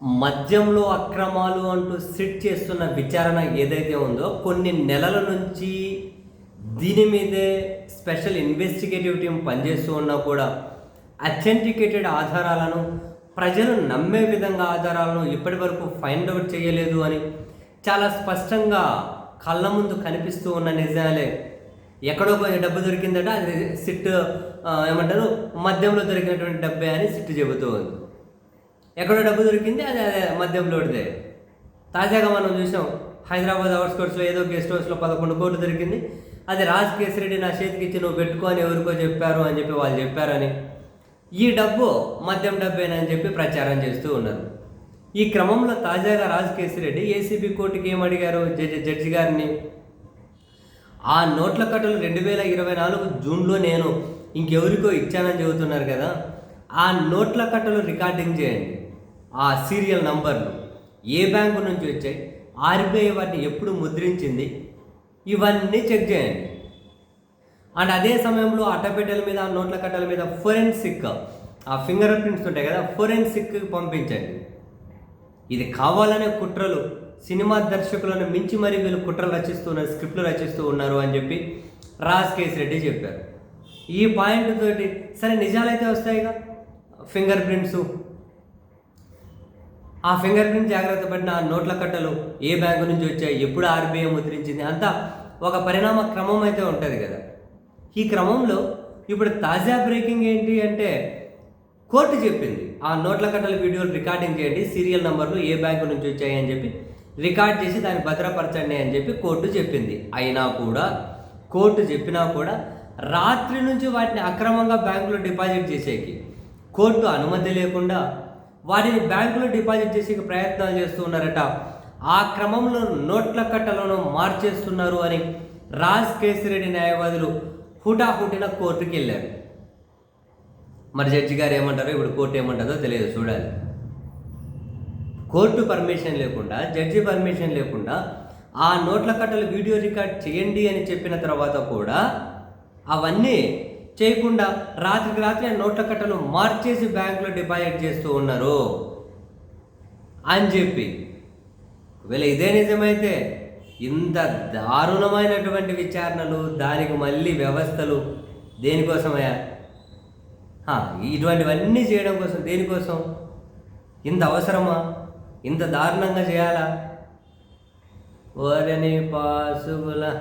మద్యంలో అక్రమాలు అంటూ సిట్ చేస్తున్న విచారణ ఏదైతే ఉందో కొన్ని నెలల నుంచి దీని మీదే స్పెషల్ ఇన్వెస్టిగేటివ్ టీం పనిచేస్తూ ఉన్నా కూడా అథెంటికేటెడ్ ఆధారాలను ప్రజలు నమ్మే విధంగా ఆధారాలను ఇప్పటి వరకు ఫైండ్ అవుట్ చేయలేదు అని చాలా స్పష్టంగా కళ్ళ ముందు కనిపిస్తూ ఉన్న నిజాలే. ఎక్కడో కొంచెం డబ్బు దొరికిందట అది సిట్ ఏమంటారు మద్యంలో దొరికినటువంటి డబ్బే అని సిట్ చెబుతూ ఉంది. ఎక్కడో డబ్బు దొరికింది అది అదే మద్యంలోడిదే తాజాగా మనం చూసాం హైదరాబాద్ అవుట్స్కర్ట్స్లో ఏదో గెస్ట్ హౌస్లో పదకొండు కోట్లు దొరికింది. అది రాజ్ కేసరెడ్డి నా చేతికి ఇచ్చి నువ్వు పెట్టుకో అని ఎవరికో చెప్పారు అని చెప్పి వాళ్ళు చెప్పారని. ఈ డబ్బు మద్యం డబ్బేనని చెప్పి ప్రచారం చేస్తూ ఉన్నారు. ఈ క్రమంలో తాజాగా రాజ్ కేసరెడ్డి ఏసీబీ కోర్టుకి ఏం అడిగారు? జడ్జి జడ్జి గారిని. ఆ నోట్ల కట్టలు రెండు వేల ఇరవై నాలుగు జూన్లో నేను ఇంకెవరికో ఇచ్చానని చెబుతున్నారు కదా. ఆ నోట్ల కట్టలు రికార్డింగ్ చేయండి. ఆ సీరియల్ నంబర్లు ఏ బ్యాంకు నుంచి వచ్చాయి ఆర్బీఐ వాటిని ఎప్పుడు ముద్రించింది ఇవన్నీ చెక్ చేయండి. అండ్ అదే సమయంలో అట్టపెట్టెల మీద ఆ నోట్ల కట్టల మీద ఫోరెన్సిక్ ఆ ఫింగర్ ప్రింట్స్ ఉంటాయి కదా ఫోరెన్సిక్ పంపించండి. ఇది కావాలనే కుట్రలు సినిమా దర్శకులను మించి మరీ వీళ్ళు కుట్రలు రచిస్తున్నారు స్క్రిప్ట్లు రచిస్తూ ఉన్నారు అని చెప్పి రాజ్ కేస్ రెడ్డి చెప్పారు. ఈ పాయింట్ తోటి సరే నిజాలైతే వస్తాయిగా? Finger prints. ఆ ఫింగర్ ప్రింట్ జాగ్రత్త పడిన నోట్ల కట్టలు ఏ బ్యాంకు నుంచి వచ్చాయి ఎప్పుడు ఆర్బీఐ ముద్రించింది అంతా ఒక పరిణామ క్రమం అయితే ఉంటుంది కదా. ఈ క్రమంలో ఇప్పుడు తాజా బ్రేకింగ్ ఏంటి అంటే కోర్టు చెప్పింది ఆ నోట్ల కట్టల వీడియోలు రికార్డింగ్ చేయండి సీరియల్ నంబర్లు ఏ బ్యాంకు నుంచి వచ్చాయి అని చెప్పి రికార్డ్ చేసి దాన్ని భద్రపరచండి అని చెప్పి కోర్టు చెప్పింది. అయినా కూడా కోర్టు చెప్పినా కూడా రాత్రి నుంచి వాటిని అక్రమంగా బ్యాంకులో డిపాజిట్ చేసేకి కోర్టు అనుమతి లేకుండా వాటిని బ్యాంకులో డిపాజిట్ చేసే ప్రయత్నాలు చేస్తూ ఉన్నారట. ఆ క్రమంలో నోట్ల కట్టలను మార్చేస్తున్నారు అని రాజ్ కేసిరెడ్డి న్యాయవాదులు హుటాహుటిన కోర్టుకి వెళ్ళారు. మరి జడ్జి గారు ఏమంటారో ఇప్పుడు కోర్టు ఏమంటారో తెలియదు చూడాలి. కోర్టు పర్మిషన్ లేకుండా జడ్జి పర్మిషన్ లేకుండా ఆ నోట్ల కట్టలు వీడియో రికార్డ్ చేయండి అని చెప్పిన తర్వాత కూడా అవన్నీ చేయకుండా రాత్రికి రాత్రి ఆ నోట్ల కట్టలు మార్చేసి బ్యాంకులో డిపాజిట్ చేస్తూ ఉన్నారు. అని చెప్పి. ఒకవేళ ఇదే నిజమైతే ఇంత దారుణమైనటువంటి విచారణలు దానికి మళ్ళీ వ్యవస్థలు దేనికోసమయ్యా? ఇటువంటివన్నీ చేయడం కోసం దేనికోసం? ఇంత అవసరమా? ఇంత దారుణంగా చేయాలా? ఓరని పాసుగుల